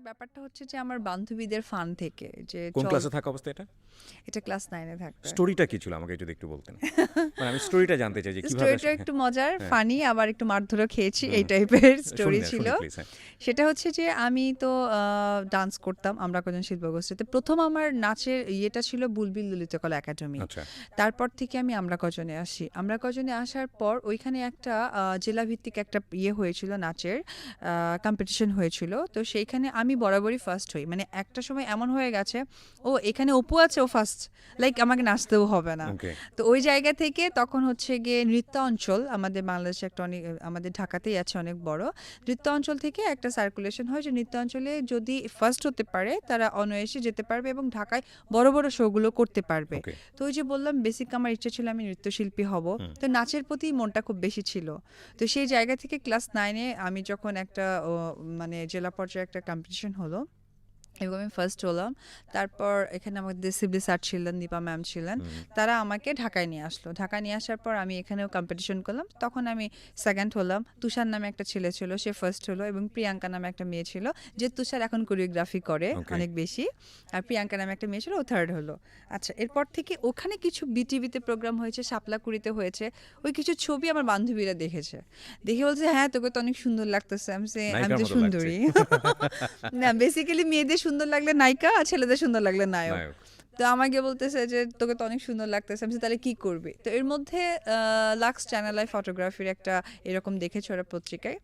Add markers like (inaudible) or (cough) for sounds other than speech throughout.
ব্যাপারটা হচ্ছে যে আমার বান্ধবীদের ফান থেকে যে কোন ক্লাসে থাকা অবস্থা এটা? এটা ক্লাস নাইনে থাকতো স্টোরিটা কি ছিল? আমাকে যদি একটু বলতেন। মানে আমি স্টোরিটা জানতে চাই যে কীভাবে স্টোরিটা একটু মজার হ্যাঁ। ফানি আবার একটু মারধরও খেয়েছি এই টাইপের স্টোরি ছিল। হ্যাঁ। সেটা হচ্ছে যে আমি তো ডান্স করতাম আমরা কজন শিল্পগোষ্ঠীতে প্রথম আমার নাচের ইয়েটা ছিল বুলবিল ললিতকলা একাডেমি। আচ্ছা। তারপর থেকে আমি আমরা কজনে আসি। আমরা কজনে আসার পর ওইখানে একটা আহ, জেলাভিত্তিক একটা ইয়ে হয়েছিল নাচের কম্পিটিশন হয়েছিল। তো সেইখানে আমি বরাবরই ফার্স্ট হই। মানে একটা সময় এমন হয়ে গেছে ও এখানে অপু আছে ও ফার্স্ট লাইক আমাকে নাচতেও হবে না। তো ওই জায়গা থেকে তখন হচ্ছে গিয়ে নৃত্য অঞ্চল আমাদের বাংলাদেশে একটা অনেক আমাদের ঢাকাতেই আছে অনেক বড় নৃত্য অঞ্চল থেকে একটা সার্কুলেশন হয় যে নৃত্য অঞ্চলে যদি ফার্স্ট হতে পারে তারা অনয়েসে যেতে পারবে এবং ঢাকায় বড় বড় শোগুলো করতে পারবে। তো ওই যে বললাম বেসিক আমার ইচ্ছা ছিল আমি নৃত্যশিল্পী হব। তো নাচের প্রতি মনটা খুব বেশি ছিল। তো সেই জায়গা থেকে ক্লাস নাইনে আমি যখন একটা মানে জেলা পর্যায়ে একটা কম্পিটিশন হলো এবং আমি ফার্স্ট হলাম। তারপর এখানে আমাদের সিবলি স্যার ছিলেন দীপা ম্যাম ছিলেন তারা আমাকে ঢাকায় নিয়ে আসলো। ঢাকায় নিয়ে আসার পর আমি এখানেও কম্পিটিশন করলাম। তখন আমি সেকেন্ড হলাম। তুষার নামে একটা ছেলে ছিল সে ফার্স্ট হলো এবং প্রিয়াঙ্কা নামে একটা মেয়ে ছিল যে তুষার এখন কোরিওগ্রাফি করে অনেক বেশি। আর প্রিয়াঙ্কা নামে একটা মেয়ে ছিল ও থার্ড হলো। আচ্ছা এরপর থেকে ওখানে কিছু বিটিভিতে প্রোগ্রাম হয়েছে শাপলাকুড়িতে হয়েছে। ওই কিছু ছবি আমার বান্ধবীরা দেখেছে। দেখে বলছে হ্যাঁ তোকে তো অনেক সুন্দর লাগতেছে। আমি আমি তো সুন্দরী। (laughs) না বেসিক্যালি মেয়েদের সুন্দর লাগলে নায়িকা আর ছেলেদের সুন্দর লাগলে নায়ক। তো আমাকে বলতেছে যে তোকে তো অনেক সুন্দর লাগতেছে। আমি তাহলে কি করবি? তো এর মধ্যে লাক্স চ্যানেল আই ফটোগ্রাফির একটা এরকম দেখেছে ওরা পত্রিকায়।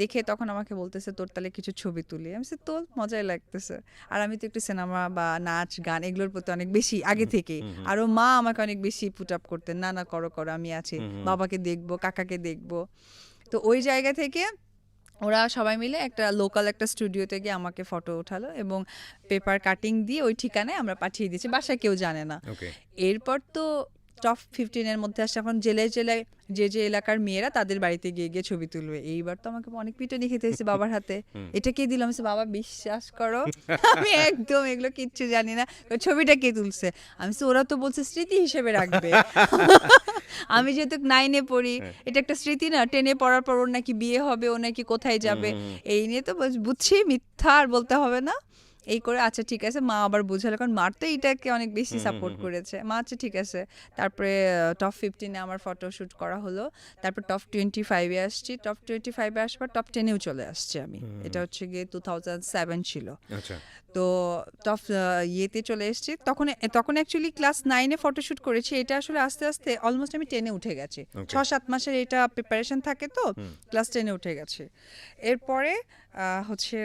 দেখে তখন আমাকে বলতেছে তোর তাহলে কিছু ছবি তুলি। আমি তোর মজাই লাগতেছে। আর আমি তো একটু সিনেমা বা নাচ গান এগুলোর প্রতি অনেক বেশি আগে হুম। আরও মা আমাকে অনেক বেশি পুট আপ করতেন না না করো করো আমি আছি। বাবাকে দেখব কাকাকে দেখব। তো ওই জায়গা থেকে ওরা সবাই মিলে একটা লোকাল একটা স্টুডিওতে গিয়ে আমাকে ফটো ওঠালো এবং পেপার কাটিং দিয়ে ওই ঠিকানায় আমরা পাঠিয়ে দিয়েছি বাসায় কেউ জানে না। এরপর তো টপ ফিফটিনের মধ্যে আসছে এখন জেলায় জেলায় যে যে এলাকার মেয়েরা তাদের বাড়িতে গিয়ে গিয়ে ছবি তুলবে। এইবার তো আমাকে অনেক পিটনি খেতে হয়েছে বাবার হাতে। এটা কে দিলাম সে বাবা বিশ্বাস করো আমি একদম এগুলো কিচ্ছু জানি না। ছবিটা কে তুলছে? আমি ওরা তো বলছে স্মৃতি হিসেবে রাখবে। (laughs) আমি যেহেতু নাইনে পড়ি হ্যাঁ। এটা একটা স্মৃতি না। টেনে পড়ার পর ওর নাকি বিয়ে হবে ও নাকি কোথায় যাবে? এই নিয়ে তো বুঝছি মিথ্যা আর বলতে হবে না। এই করে আচ্ছা ঠিক আছে মা আবার বুঝালো। কারণ মার তো এইটাকে অনেক বেশি সাপোর্ট করেছে। মা আচ্ছা ঠিক আছে। তারপরে টপ ফিফটিনে আমার ফটোশ্যুট করা হলো। তারপর টপ টোয়েন্টি ফাইভে আসছি। টপ টোয়েন্টি ফাইভে আসবার টপ টেনেও চলে আসছি আমি। এটা হচ্ছে গিয়ে টু থাউজেন্ড সেভেন ছিল। আচ্ছা। তো টপ ইয়েতে চলে এসেছি। তখন তখন অ্যাকচুয়ালি ক্লাস নাইনে ফটোশ্যুট করেছি। এটা আসলে আস্তে আস্তে অলমোস্ট আমি টেনে উঠে গেছি. ছ সাত মাসের এটা প্রিপারেশন থাকে তো ক্লাস টেনে উঠে গেছে। এরপরে হচ্ছে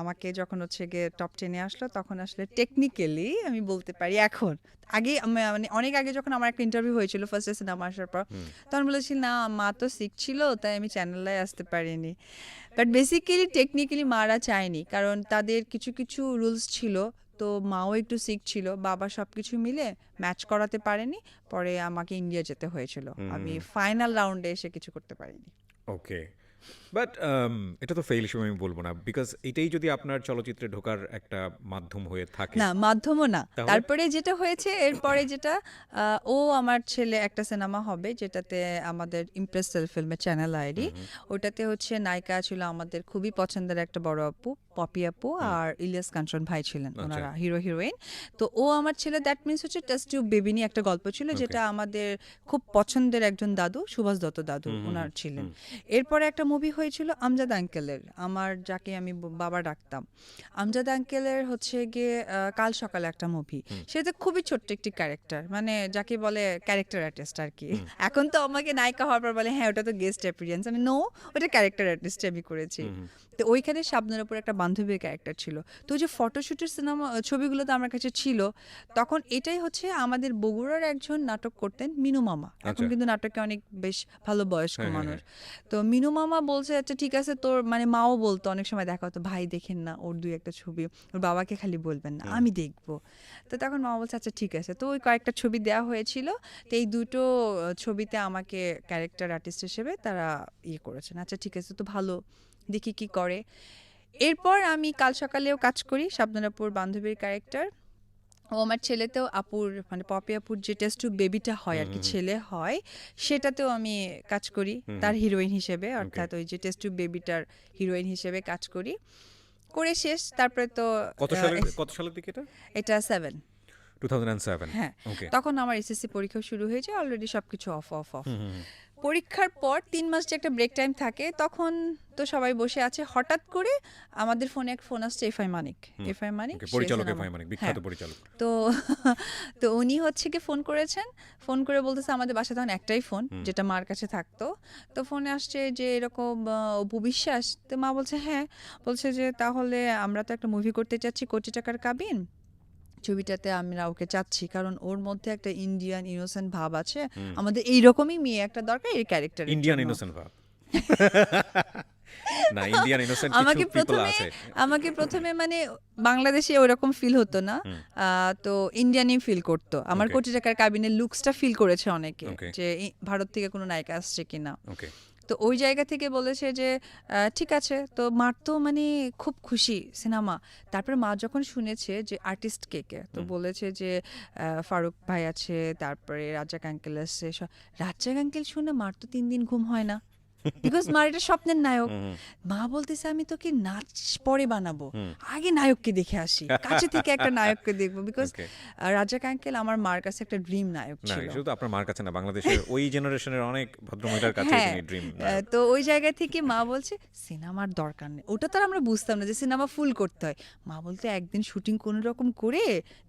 আমাকে যখন হচ্ছে গিয়ে টপ টেনে আসলো তখন আসলে টেকনিক্যালি আমি বলতে পারি এখন আগে মানে অনেক আগে যখন আমার একটা ইন্টারভিউ হয়েছিল ফার্স্ট সিনেমা আসার পর তখন বলেছি না মা তো শিখছিল তাই আমি চ্যানেলে আসতে পারিনি। বাট বেসিক্যালি টেকনিক্যালি মারা চায়নি। কারণ তাদের কিছু কিছু রুলস ছিল। তো মাও একটু সিক শিখছিল বাবা সব কিছু মিলে ম্যাচ করাতে পারেনি। পরে আমাকে ইন্ডিয়া যেতে হয়েছিল। আমি ফাইনাল রাউন্ডে এসে কিছু করতে পারিনি। ওকে বাট এটা তো ফেল হিসেবে আমি বলব না বিকজ এটাই যদি আপনার চলচ্চিত্রে ঢোকার একটা মাধ্যম হয়ে থাকে। না মাধ্যমও না। তারপরে যেটা হয়েছে এরপরে যেটা ও আমার ছেলে একটা সিনেমা হবে যেটাতে আমাদের ইমপ্রেস ফিল্মের চ্যানেল আইডি ওটাতে হচ্ছে নায়িকা ছিল আমাদের খুবই পছন্দের একটা বড় আপু পপি আপু আর ইলিয়াস কাঞ্চন ভাই ছিলেন আচ্ছা। ওনারা হিরো হিরোইন। তো ও আমার ছেলে দ্যাট মিনস হচ্ছে টেস্ট টিউব বেবি নিয়ে একটা গল্প ছিল যেটা আমাদের খুব পছন্দের একজন দাদু সুভাষ দত্ত দাদু ওনার ছিলেন। এরপরে একটা মুভি হয়েছিল আমজাদ আঙ্কেলের আমার যাকে আমি বাবা ডাকতাম। আমজাদ আঙ্কেলের হচ্ছে গিয়ে কাল সকালে একটা মুভি। সেটা খুবই ছোট্ট একটি ক্যারেক্টার মানে যাকে বলে ক্যারেক্টার আর্টিস্ট আর কি এখন তো আমাকে নায়িকা হওয়ার পর বলে হ্যাঁ ওটা তো গেস্ট অ্যাপিরিয়েন্স আমি নো ওটা ক্যারেক্টার আর্টিস্ট আমি করেছি। তো ওইখানে শাবনের উপর একটা বান্ধবীর ক্যারেক্টার ছিল। তো ওই যে ফটোশুটের সিনেমা ছবিগুলো তো আমার কাছে ছিল। তখন এটাই হচ্ছে আমাদের বগুড়ার একজন নাটক করতেন মিনু মামা। এখন আচ্ছা। কিন্তু নাটকে অনেক বেশ ভালো বয়স্ক হ্যাঁ, হ্যাঁ, মানুষ। তো মিনু মামা বলছে আচ্ছা ঠিক আছে। তোর মানে মাও বলতো অনেক সময় দেখা হতো ভাই দেখেন না ওর দুই একটা ছবি ওর বাবাকে খালি বলবেন না আমি দেখব। তো তখন মামা বলছে আচ্ছা ঠিক আছে। তো ওই কয়েকটা ছবি দেওয়া হয়েছিল তো এই দুটো ছবিতে আমাকে ক্যারেক্টার আর্টিস্ট হিসেবে তারা ইয়ে করেছেন। আচ্ছা ঠিক আছে তো ভালো দেখি কি করে। এরপর আমি কাল সকালেও কাজ করি শাবনারাপুর বান্ধবীর ক্যারেক্টার। ও আমার ছেলেতেও আপুর মানে পপি আপুর যে টেস্ট বেবিটা হয় আর কি। ছেলে হয় সেটাতেও আমি কাজ করি তার হিরোইন হিসেবে অর্থাৎ ওই যে টেস্ট বেবিটার হিরোইন হিসেবে কাজ করি। করে শেষ তারপরে তো কত সালের কত সালের দিকে এটা? এটা সেভেন টু থাউজেন্ড সেভেন হ্যাঁ। ওকে তখন আমার এসএসসি পরীক্ষা শুরু হয়েছে অলরেডি সবকিছু অফ অফ অফ পরীক্ষার পর তিন মাস যে একটা ব্রেক টাইম থাকে তখন তো সবাই বসে আছে। হঠাৎ করে আমাদের ফোনে এক ফোন আসছে এফআই মানিক এফআই মানিক পরিচালক এফআই মানে বিখ্যাত হ্যাঁ। পরিচালক। তো (laughs) তো উনি হচ্ছে কি ফোন করেছেন। ফোন করে বলতেছে আমাদের বাসা তখন একটাই ফোন যেটা মার কাছে থাকতো। তো ফোনে আসছে যে এরকম অপু বিশ্বাস। তো মা বলছে হ্যাঁ। বলছে যে তাহলে আমরা তো একটা মুভি করতে চাচ্ছি কোটি টাকার কাবিন ছবিটাতে আমরা ওকে চাচ্ছি কারণ ওর মধ্যে একটা ইন্ডিয়ান ইনোসেন্ট ভাব আছে। আমাদের এইরকমই মেয়ে একটা দরকার এই ক্যারেক্টার ইন্ডিয়ান ইনোসেন্ট ভাব। (laughs) না ইন্ডিয়ান ইনোসেন্ট আমাকে কিছু পিপল আছে। আমাকে প্রথমে মানে বাংলাদেশে ওরকম ফিল হতো না। আহ, তো ইন্ডিয়ানই ফিল করতো। আমার কোটি টাকার কাবিনের লুকসটা ফিল করেছে অনেকে যে ভারত থেকে কোনো নায়িকা আসছে কিনা। ওকে তো ওই জায়গা থেকে বলেছে যে ঠিক আছে। তো মার তো মানে খুব খুশি সিনেমা। তারপরে মা যখন শুনেছে যে আর্টিস্ট কে কে তো বলেছে যে ফারুক ভাই আছে তারপরে রাজা আঙ্কেল আছে। সব- রাজ্জাক আঙ্কেল শুনে মার তো তিন দিন ঘুম হয় না। বিকজ মার এটা স্বপ্নের নায়ক। মা বলতেছে আমি তোকে নাচ পরে বানাবো। আগে নায়ককে দেখে আসি। কাছে থেকে একটা নায়ককে দেখব। Because Okay. রাজ্জাক আঙ্কেল আমার মার কাছে একটা ড্রিম নায়ক ছিল। শুধু আপনার মার কাছে না বাংলাদেশের (laughs) ওই জেনারেশনের অনেক ভদ্রমহিলার কাছে হ্যাঁ ড্রিম তো ওই জায়গা থেকে মা বলছে সিনেমার দরকার নেই। ওটা তো আমরা বুঝতাম না যে সিনেমা ফুল করতে হয়। মা বলতে একদিন শুটিং কোনো রকম করে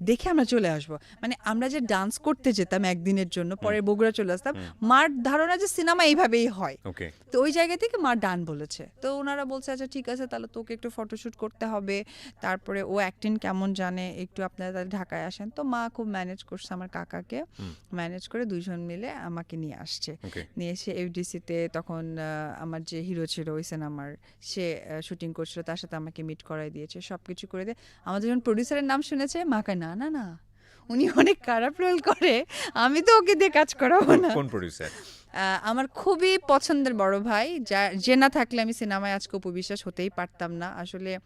দেখে আমরা চলে আসব। মানে আমরা যে ডান্স করতে যেতাম একদিনের জন্য পরে বগুড়া চলে আসতাম মার ধারণা যে সিনেমা এইভাবেই হয়। ওকে তো ওই জায়গা থেকে মা ডান বলেছে। তো ওনারা বলছে আচ্ছা ঠিক আছে তাহলে তোকে একটু ফটোশ্যুট করতে হবে। তারপরে ও অ্যাক্টিং কেমন জানে একটু আপনারা তাহলে ঢাকায় আসেন। তো মা খুব ম্যানেজ করছে আমার কাকাকে। ম্যানেজ করে দুইজন মিলে আমাকে নিয়ে আসছে। নিয়ে এসে এফডিসিতে তখন আমার যে হিরো ছিল ওই সিনেমার সে শুটিং করছিল তার সাথে আমাকে মিট করাই দিয়েছে সব কিছু করে দিয়ে। আমাদের যখন প্রডিউসারের নাম শুনেছে মাকে না না না উনি অনেক খারাপ রোল করে আমি তো ওকে দিয়ে কাজ করাবো না। কোন প্রোডিউসার আমার খুবই পছন্দের বড় ভাই যা যে না থাকলে আমি সিনেমায় আজকে উপবিশ্বাস হতেই পারতাম না। আসলে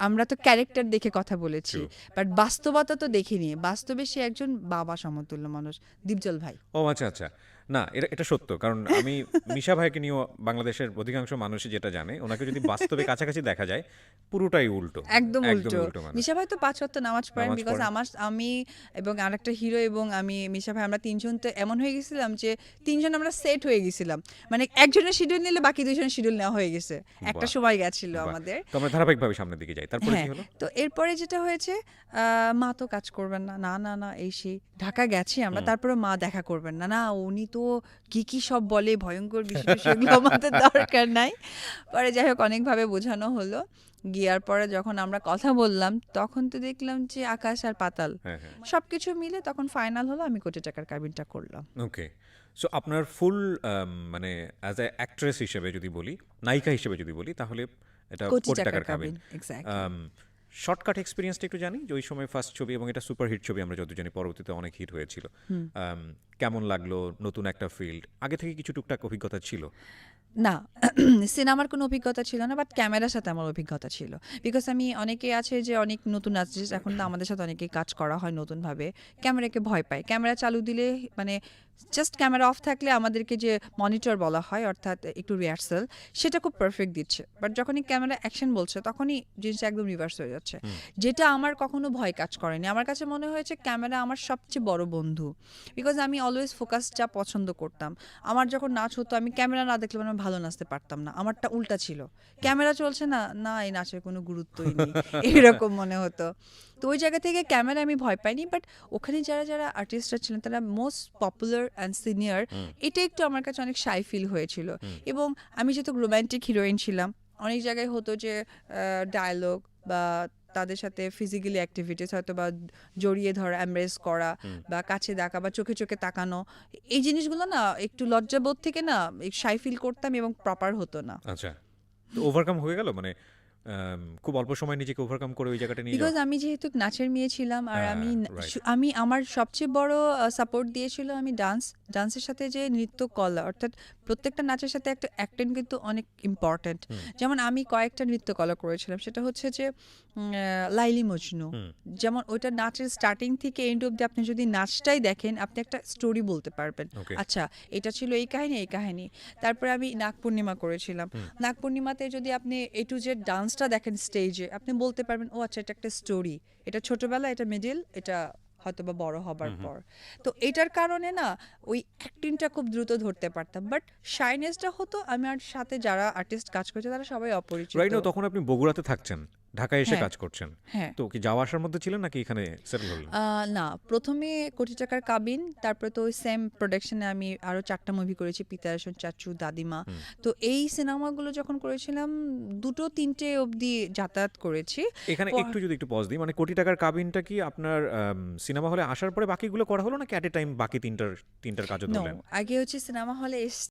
আমরা তো ক্যারেক্টার দেখে কথা বলেছি বাট বাস্তবতা তো দেখিনি। বাস্তবে সে একজন বাবা সমতুল্য মানুষ দীপজল ভাই। ও আচ্ছা আচ্ছা। না এটা এটা সত্য। কারণ আমি মিশা ভাইকে নিয়েও বাংলাদেশের অধিকাংশ মানুষই যেটা জানে ওনাকে যদি বাস্তবে কাছাকাছি দেখা যায় পুরোটাই উল্টো একদম উল্টো। মিশা ভাই তো পাঁচ ওয়াক্ত নামাজ পড়েন বিকজ আমার আমি এবং আরেকটা হিরো এবং আমি মিশা ভাই আমরা তিনজন তো এমন হয়ে গেছিলাম যে তিনজন আমরা সেট হয়ে গেছিলাম। মানে একজনের শিডিউল নিলে বাকি দুজনের শিডিউল নেওয়া হয়ে গেছে। একটা। সময় গেছিল আমাদের। তো আমরা ধারাবাহিকভাবে সামনের দিকে যাই। তারপরে হ্যাঁ কি হলো? তো এরপরে যেটা হয়েছে আহ, মা তো কাজ করবেন না না না না এই সেই ঢাকা গেছি আমরা তারপরে মা দেখা করবেন না। না উনি তো কি কি সব বলে ভয়ঙ্কর বিষয় আমাদের দরকার নাই। পরে যাই হোক অনেকভাবে বোঝানো হলো। গিয়ার পরে যখন আমরা কথা বললাম তখন তো দেখলাম যে আকাশ আর পাতাল। হ্যাঁ হ্যাঁ। সবকিছু মিলে তখন ফাইনাল হলো আমি কোটি টাকার কাবিনটা করলাম। ওকে সো আপনার ফুল মানে অ্যাজ এ অ্যাক্ট্রেস হিসেবে যদি বলি নায়িকা হিসেবে যদি বলি তাহলে এটা কোটি টাকার কাবিন কাবিন এক্স্যাক্ট শর্টকাট এক্সপিরিয়েন্সটা একটু জানি যে ওই সময় ফার্স্ট ছবি এবং এটা সুপারহিট ছবি আমরা যত জানি পরবর্তীতে অনেক হিট হয়েছিল। কেমন লাগল? নতুন একটা ফিল্ড আগে থেকে কিছু টুকটাক অভিজ্ঞতা ছিল? না (clears throat) সিনেমার কোনো অভিজ্ঞতা ছিল না বাট ক্যামেরার সাথে আমার অভিজ্ঞতা ছিল। বিকজ আমি অনেকে আছে যে অনেক নতুন আর্টিস্ট এখন তো আমাদের সাথে অনেকেই কাজ করা হয় নতুনভাবে। ক্যামেরাকে ভয় পায়। ক্যামেরা চালু দিলে মানে জাস্ট ক্যামেরা অফ থাকলে আমাদেরকে যে মনিটর বলা হয় অর্থাৎ একটু রিহার্সাল সেটা খুব পারফেক্ট দিচ্ছে। বাট যখনই ক্যামেরা অ্যাকশন বলছে তখনই জিনিসটা একদম রিভার্স হয়ে যাচ্ছে। যেটা আমার কখনো ভয় কাজ করেনি। আমার কাছে মনে হয়েছে ক্যামেরা আমার সবচেয়ে বড় বন্ধু। বিকজ আমি অলওয়েজ ফোকাস যা পছন্দ করতাম। আমার যখন নাচ হতো আমি ক্যামেরা না দেখলে মানে আমি ভালো নাচতে পারতাম না। আমারটা উল্টা ছিল। ক্যামেরা চলছে না না এই নাচের কোনো গুরুত্বই নেই। (laughs) এরকম মনে হতো। তো ওই জায়গা থেকে ক্যামেরা আমি ভয় পাইনি বাট ওখানে যারা যারা আর্টিস্টরা ছিলেন তারা মোস্ট পপুলার অ্যান্ড সিনিয়র এটা একটু আমার কাছে অনেক শাই ফিল হয়েছিল। এবং আমি যেহেতু রোম্যান্টিক হিরোইন ছিলাম অনেক জায়গায় হতো যে ডায়লগ বা তাদের সাথে ফিজিক্যালি অ্যাক্টিভিটিস হয়তো বা জড়িয়ে ধরা এমব্রেস করা বা কাছে দেখা বা চোখে চোখে তাকানো এই জিনিসগুলো না একটু লজ্জাবোধ থেকে না শাই ফিল করতাম এবং প্রপার হতো না। আচ্ছা। ওভারকাম হয়ে গেল? মানে খুব অল্প সময় নিজেকে ওভারকাম করে ওই জায়গাটা নিয়ে বিকজ আমি যেহেতু নাচের মেয়ে ছিলাম আর হ্যাঁ, আমি আমি আমার সবচেয়ে বড় সাপোর্ট দিয়েছিল আমি ডান্স ডান্সের সাথে যে নৃত্য কলা অর্থাৎ প্রত্যেকটা নাচের সাথে একটা অ্যাক্টিং কিন্তু অনেক ইম্পর্ট্যান্ট যেমন আমি কয়েকটা নৃত্যকলা করেছিলাম সেটা হচ্ছে যে লাইলি মজনু। যেমন ওইটা নাচের স্টার্টিং থেকে এন্ড অব্দি আপনি যদি নাচটাই দেখেন আপনি একটা স্টোরি বলতে পারবেন। আচ্ছা এটা ছিল এই কাহিনী এই কাহিনী। তারপরে আমি নাগ পূর্ণিমা করেছিলাম। নাগ পূর্ণিমাতে যদি আপনি এ টু জেড ডান্সটা দেখেন স্টেজে আপনি বলতে পারবেন ও আচ্ছা এটা একটা স্টোরি এটা ছোটবেলা এটা মিডিল এটা হয়তো বা বড় হবার পর। তো এটার কারণে না ওই অ্যাক্টিংটা খুব দ্রুত ধরতে পারতাম। বাট শাইনেসটা হতো আমি আর সাথে যারা আর্টিস্ট কাজ করছে তারা সবাই অপরিচিত। রাইট তখন আপনি বগুড়াতে থাকছেন। ঢাকায় এসে হ্যাঁ। কাজ করছেন। হ্যাঁ। তো কি যাওয়া আসার মধ্যে ছিলেন নাকি এখানে সেটেল হলেন? না প্রথমে কোটি টাকার কাবিন তারপরে তো সেম প্রোডাকশনে আমি আরও চারটা মুভি করেছি পিতারাসন চাচু দাদিমা। তো এই সিনেমাগুলো যখন করেছিলাম দুটো তিনটে অবধি যাতায়াত করেছি। এখানে একটু যদি একটু পজ দিই মানে কোটি টাকার কাবিনটা কি আপনার সিনেমা হলে আসার পরে বাকিগুলো করা হলো নাকি অ্যাট এ টাইম বাকি তিনটার তিনটার কাজও নো ধরলেন? আগে হচ্ছে সিনেমা হলে